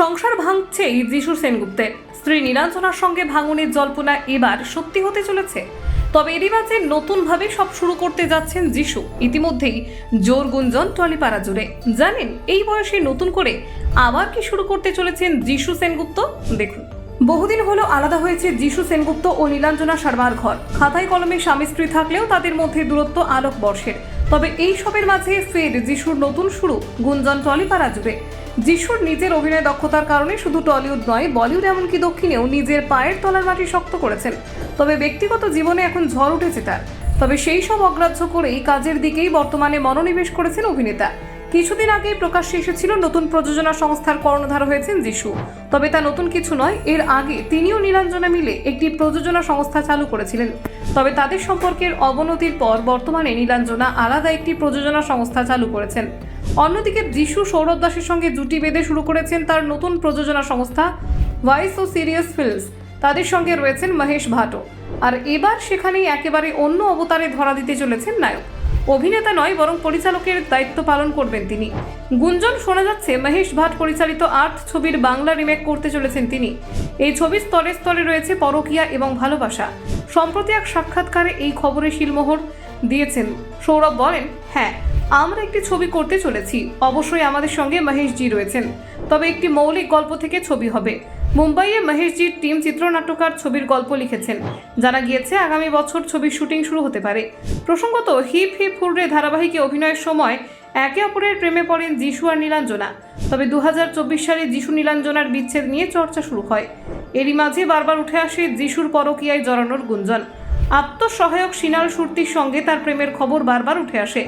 সংসার ভাঙছেই যিশু সেনগুপ্তের স্ত্রী নীলাঞ্জনার সঙ্গে ভাঙনের জল্পনা এবার সত্যি হতে চলেছে। তবে এরই মাঝে নতুনভাবে সব শুরু করতে যাচ্ছেন যিশু। ইতিমধ্যেই জোর গুঞ্জন টলিপাড়া জুড়ে। জানেন, এই বয়সে নতুন করে আবার কি শুরু করতে চলেছেন যিশু সেনগুপ্ত? দেখুন। বহুদিন হলো আলাদা হয়েছে যিশু সেনগুপ্ত ও নীলাঞ্জনা শর্মার ঘর। খাতায় কলমে স্বামী স্ত্রী থাকলেও তাদের মধ্যে দূরত্ব আলোক বর্ষের তবে এই সবের মাঝে ফের যিশুর নতুন শুরু, গুঞ্জন টলিপাড়া জুড়ে। যিশুর নিজের অভিনয় দক্ষতার কারণে শুধু টলিউড নয়, বলিউড এমনকি দক্ষিণেও নিজের পায়ের তলার মাটি শক্ত করেছেন। তবে ব্যক্তিগত জীবনে এখন ঝড় উঠেছে তার। তবে সেই সব অগ্রাহ্য করেই কাজের দিকেই বর্তমানে মনোনিবেশ করেছেন অভিনেতা। কিছুদিন আগে প্রকাশ্যে এসেছিল নতুন প্রযোজনা সংস্থার কর্ণধার হয়েছেন যিশু। তবে তা নতুন কিছু নয়, এর আগে তিনিও নীলাঞ্জনা মিলে একটি প্রযোজনা সংস্থা চালু করেছিলেন। তবে তাদের সম্পর্কের অবনতির পর বর্তমানে নীলাঞ্জনা আলাদা একটি প্রযোজনা সংস্থা চালু করেছেন। অন্যদিকে যিশু সৌরভ দাসের সঙ্গে জুটি বেঁধে শুরু করেছেন তার নতুন প্রযোজনা সংস্থা ভয়েস ও সিরিয়াস ফিল্মস তাদের সঙ্গে রয়েছেন মহেশ ভাটো আর এবার সেখানেই একেবারে অন্য অবতারে ধরা দিতে চলেছেন নায়ক। অভিনেতা নয়, বরং পরিচালকের দায়িত্ব পালন করবেন তিনি। গুঞ্জন শোনা যাচ্ছে, মহেশ ভাট পরিচালিত আর্ট ছবির বাংলা রিমেক করতে চলেছেন তিনি। এই ছবির স্তরে স্তরে রয়েছে পরকীয়া এবং ভালোবাসা। সম্প্রতি এক সাক্ষাৎকারে এই খবরে শিলমোহর দিয়েছেন। সৌরভ বলেন হ্যাঁ আমরা একটি ছবি করতে চলেছি। অবশ্যই আমাদের সঙ্গে মহেশজি রয়েছেন। তবে একটি মৌলিক গল্প থেকে ছবি হবে। মুম্বাইয়ে মহেশজির টিম চিত্রনাট্যকার ছবির গল্প লিখেছেন। জানা গিয়েছে, আগামী বছর ছবির শুটিং শুরু হতে পারে। প্রসঙ্গত, হিপ হিপ হুররে ধারাবাহিকে অভিনয়ের সময় একে অপরের প্রেমে পড়েন যিশু আর নীলাঞ্জনা। তবে দু হাজার চব্বিশ সালে যিশু নীলাঞ্জনার বিচ্ছেদ নিয়ে চর্চা শুরু হয়। এরই মাঝে বারবার উঠে আসে যিশুর পরকীয়ায় জড়ানোর গুঞ্জন। আত্মসহায়ক সিনাল সুরতির সঙ্গে তার প্রেমের খবর বারবার উঠে আসে।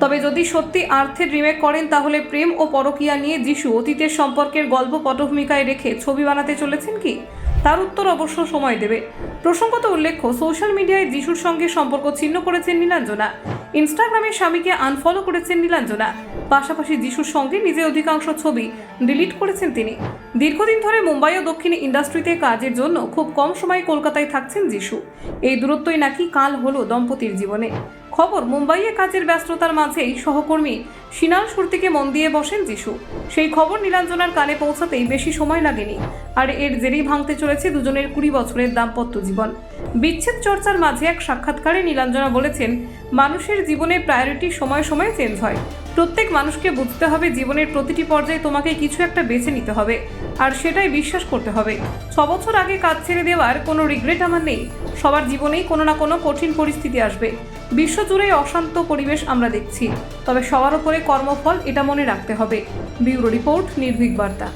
তবে যদি সত্যি আর্থের রিমেক করেন, তাহলে প্রেম ও পরকীয়া নিয়ে যিশু অতীতের সম্পর্কের গল্প পটভূমিকায় রেখে ছবি বানাতে চলেছেন কি? তার উত্তর অবশ্য সময় দেবে। প্রসঙ্গত উল্লেখ্য, সোশ্যাল মিডিয়ায় যিশুর সঙ্গে সম্পর্ক ছিন্ন করেছেন নীলাঞ্জনা। ইনস্টাগ্রামে স্বামীকে আনফলো করেছেন নীলাঞ্জনা। পাশাপাশি যিশুর সঙ্গে নিজের অধিকাংশ ছবি ডিলিট করেছেন তিনি। দীর্ঘদিন ধরে মুম্বাই ও দক্ষিণ ইন্ডাস্ট্রিতে কাজের জন্য খুব কম সময় কলকাতায় থাকছেন যিশু। এই দূরত্বই নাকি কাল হলো দম্পতির জীবনে। খবর মুম্বাইয়ে কাজের ব্যস্ততার মাঝেই সহকর্মী সিনাল সুরতিকে মন দিয়ে বসেন যিশু। সেই খবর নীলাঞ্জনার কানে পৌঁছাতেই বেশি সময় লাগেনি। আর এর জেরেই ভাঙতে চলেছে দুজনের কুড়ি বছরের দাম্পত্য জীবন। বিচ্ছেদ চর্চার মাঝে এক সাক্ষাৎকারে নীলাঞ্জনা বলেছেন, মানুষের জীবনে প্রায়োরিটি সময় সময় চেঞ্জ হয়। প্রত্যেক মানুষকে বুঝতে হবে জীবনের প্রতিটি পর্যায়ে তোমাকে কিছু একটা বেছে নিতে হবে। আর সেটাই বিশ্বাস করতে হবে। ছ বছর আগে কাজ ছেড়ে দেওয়ার কোনো রিগ্রেট আমার নেই। সবার জীবনেই কোনো না কোনো কঠিন পরিস্থিতি আসবে। বিশ্বজুড়ে অশান্ত পরিবেশ আমরা দেখছি। তবে সবার উপরে কর্মফল এটা মনে রাখতে হবে। ব্যুরো রিপোর্ট নির্ভীক বার্তা।